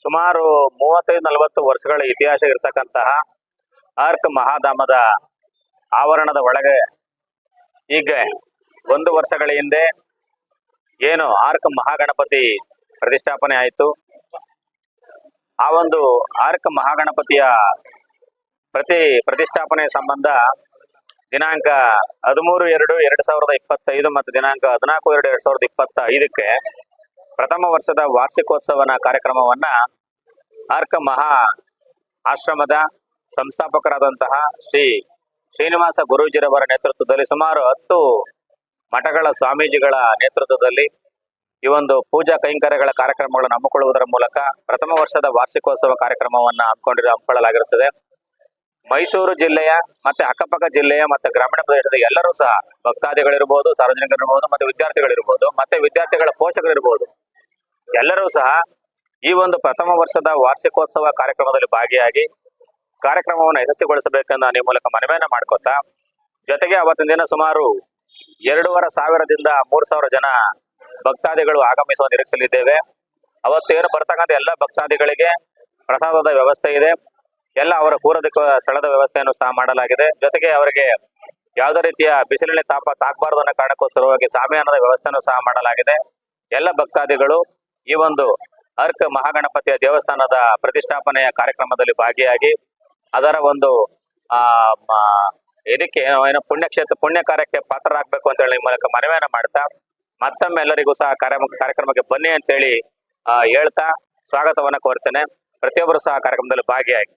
ಸುಮಾರು ಮೂವತ್ತೈದು ನಲವತ್ತು ವರ್ಷಗಳ ಇತಿಹಾಸ ಇರತಕ್ಕಂತಹ ಅರ್ಕ್ ಮಹಾಧಾಮದ ಆವರಣದ ಒಳಗೆ ಈಗ ಒಂದು ವರ್ಷಗಳ ಹಿಂದೆ ಏನು ಆರ್ಕ್ ಮಹಾಗಣಪತಿ ಪ್ರತಿಷ್ಠಾಪನೆ ಆಯಿತು. ಆ ಒಂದು ಆರ್ಕ್ ಮಹಾಗಣಪತಿಯ ಪ್ರತಿ ಪ್ರತಿಷ್ಠಾಪನೆ ಸಂಬಂಧ ದಿನಾಂಕ ಹದಿಮೂರು ಎರಡು ಎರಡು ಸಾವಿರದ ಇಪ್ಪತ್ತೈದು ಮತ್ತು ದಿನಾಂಕ ಹದಿನಾಲ್ಕು ಎರಡು ಎರಡು ಸಾವಿರದ ಇಪ್ಪತ್ತ ಐದಕ್ಕೆ ಪ್ರಥಮ ವರ್ಷದ ವಾರ್ಷಿಕೋತ್ಸವನ ಕಾರ್ಯಕ್ರಮವನ್ನ ಆರ್ಕ ಮಹಾ ಆಶ್ರಮದ ಸಂಸ್ಥಾಪಕರಾದಂತಹ ಶ್ರೀ ಶ್ರೀನಿವಾಸ ಗುರುಜಿರವರ ನೇತೃತ್ವದಲ್ಲಿ ಸುಮಾರು ಹತ್ತು ಮಠಗಳ ಸ್ವಾಮೀಜಿಗಳ ನೇತೃತ್ವದಲ್ಲಿ ಈ ಒಂದು ಪೂಜಾ ಕೈಂಕರ್ಯಗಳ ಕಾರ್ಯಕ್ರಮಗಳನ್ನು ಹಮ್ಮಿಕೊಳ್ಳುವುದರ ಮೂಲಕ ಪ್ರಥಮ ವರ್ಷದ ವಾರ್ಷಿಕೋತ್ಸವ ಕಾರ್ಯಕ್ರಮವನ್ನ ಹಮ್ಮಿಕೊಂಡಿರೋ ಹಮ್ಮಿಕೊಳ್ಳಲಾಗಿರುತ್ತದೆ. ಮೈಸೂರು ಜಿಲ್ಲೆಯ ಮತ್ತೆ ಅಕ್ಕಪಕ್ಕ ಜಿಲ್ಲೆಯ ಮತ್ತೆ ಗ್ರಾಮೀಣ ಪ್ರದೇಶದ ಎಲ್ಲರೂ ಸಹ ಭಕ್ತಾದಿಗಳಿರ್ಬೋದು, ಸಾರ್ವಜನಿಕರಿರ್ಬೋದು, ಮತ್ತೆ ವಿದ್ಯಾರ್ಥಿಗಳಿರ್ಬೋದು, ಮತ್ತೆ ವಿದ್ಯಾರ್ಥಿಗಳ ಪೋಷಕರಿರ್ಬೋದು ಎಲ್ಲರೂ ಸಹ ಈ ಒಂದು ಪ್ರಥಮ ವರ್ಷದ ವಾರ್ಷಿಕೋತ್ಸವ ಕಾರ್ಯಕ್ರಮದಲ್ಲಿ ಭಾಗಿಯಾಗಿ ಕಾರ್ಯಕ್ರಮವನ್ನು ಯಶಸ್ವಿಗೊಳಿಸಬೇಕೆಂದು ನಾನು ಈ ಮೂಲಕ ಮನವಿಯನ್ನು ಮಾಡ್ಕೊತಾ, ಜೊತೆಗೆ ಅವತ್ತಿನ ದಿನ ಸುಮಾರು ಎರಡೂವರೆ ಸಾವಿರದಿಂದ ಮೂರು ಸಾವಿರ ಜನ ಭಕ್ತಾದಿಗಳು ಆಗಮಿಸುವ ನಿರೀಕ್ಷೆಯಲ್ಲಿದ್ದೇವೆ. ಅವತ್ತು ಏನು ಬರ್ತಕ್ಕಂಥ ಎಲ್ಲ ಭಕ್ತಾದಿಗಳಿಗೆ ಪ್ರಸಾದದ ವ್ಯವಸ್ಥೆ ಇದೆ. ಎಲ್ಲ ಅವರ ಕೂರದ ಸ್ಥಳದ ವ್ಯವಸ್ಥೆಯನ್ನು ಸಹ ಮಾಡಲಾಗಿದೆ. ಜೊತೆಗೆ ಅವರಿಗೆ ಯಾವುದೇ ರೀತಿಯ ಬಿಸಿಲಿನ ತಾಪ ತಾಕಬಾರದು ಅನ್ನೋ ಕಾರಣಕ್ಕೋಸ್ಕರವಾಗಿ ಸಾಮಿಯಾನದ ವ್ಯವಸ್ಥೆಯನ್ನು ಸಹ ಮಾಡಲಾಗಿದೆ. ಎಲ್ಲ ಭಕ್ತಾದಿಗಳು ಈ ಒಂದು ಅರ್ಕ ಮಹಾಗಣಪತಿಯ ದೇವಸ್ಥಾನದ ಪ್ರತಿಷ್ಠಾಪನೆಯ ಕಾರ್ಯಕ್ರಮದಲ್ಲಿ ಭಾಗಿಯಾಗಿ ಅದರ ಒಂದು ಆ ಇದಕ್ಕೆ ಏನೋ ಪುಣ್ಯಕ್ಷೇತ್ರ ಪುಣ್ಯ ಕಾರ್ಯಕ್ಕೆ ಪಾತ್ರರಾಗಬೇಕು ಅಂತ ಹೇಳಿ ಮೂಲಕ ಮನವಿಯನ್ನ ಮಾಡ್ತಾ ಮತ್ತೊಮ್ಮೆ ಎಲ್ಲರಿಗೂ ಸಹ ಕಾರ್ಯ ಕಾರ್ಯಕ್ರಮಕ್ಕೆ ಬನ್ನಿ ಅಂತೇಳಿ ಆ, ಹೇಳ್ತಾ ಸ್ವಾಗತವನ್ನ ಕೋರ್ತೇನೆ. ಪ್ರತಿಯೊಬ್ಬರು ಸಹ ಕಾರ್ಯಕ್ರಮದಲ್ಲಿ ಭಾಗಿಯಾಗಿ.